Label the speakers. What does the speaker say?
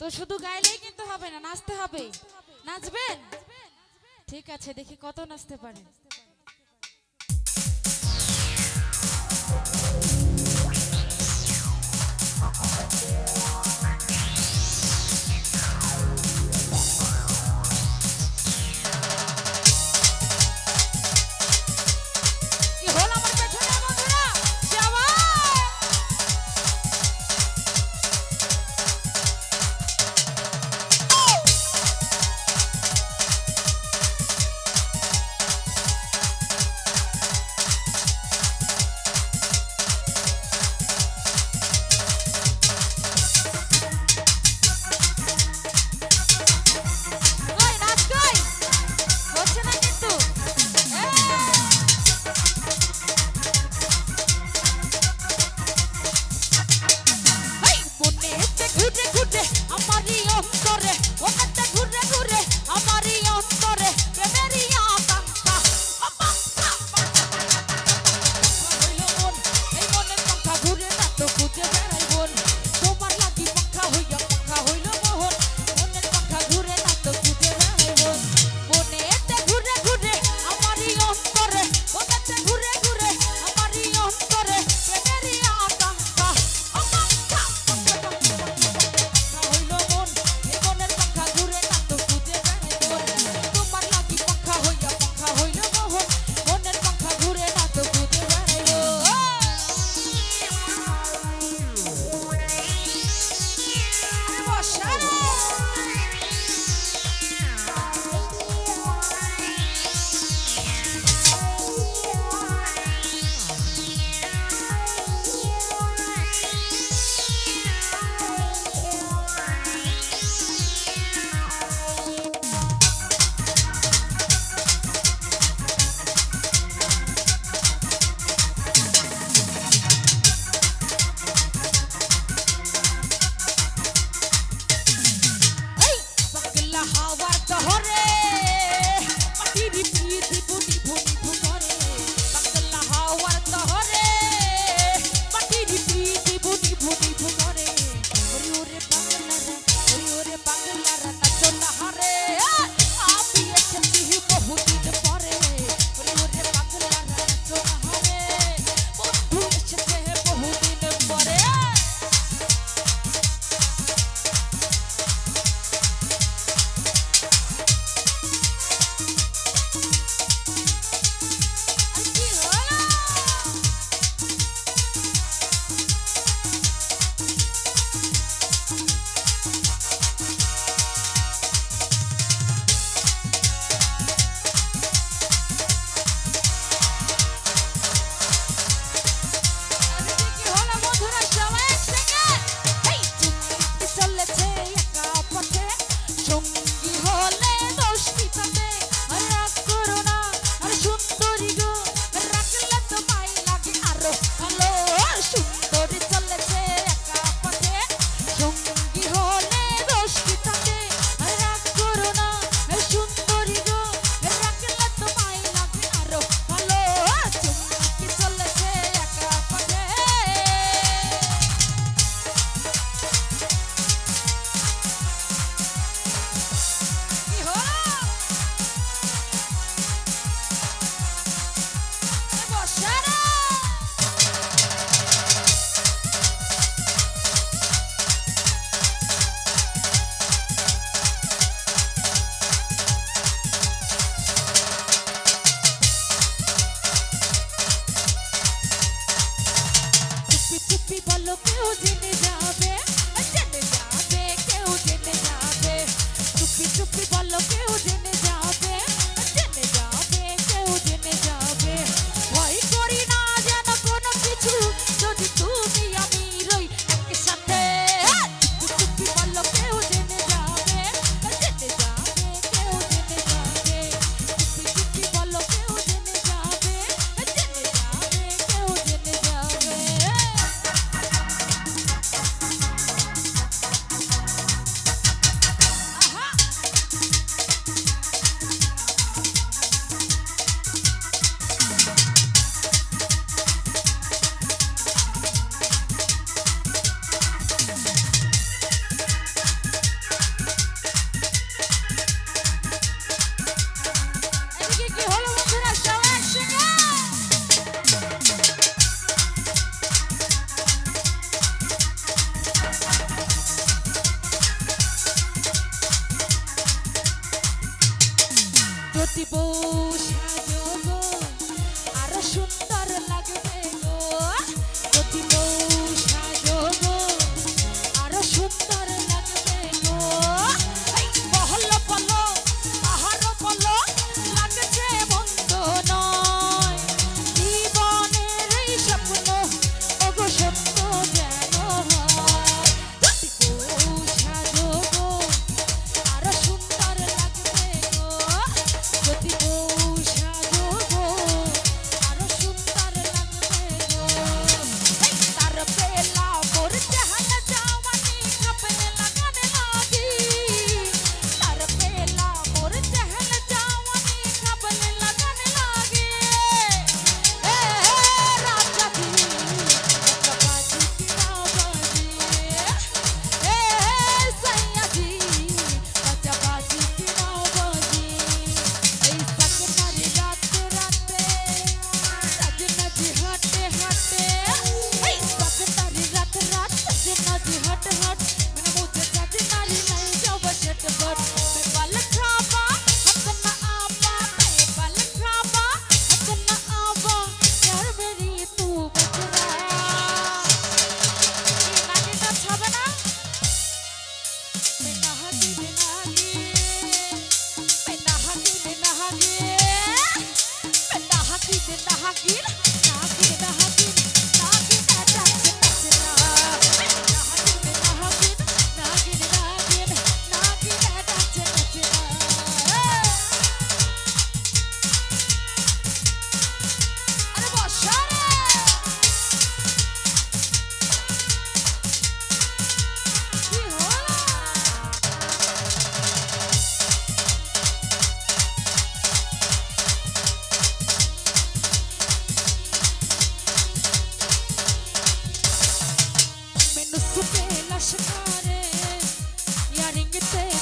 Speaker 1: তো শুধু গাইলেই কিন্তু হবে না, নাচতে হবে। নাচবেন? ঠিক আছে, দেখি কত নাচতে পারেন যদি বউ Tutte lasciare, mi ha ringhiette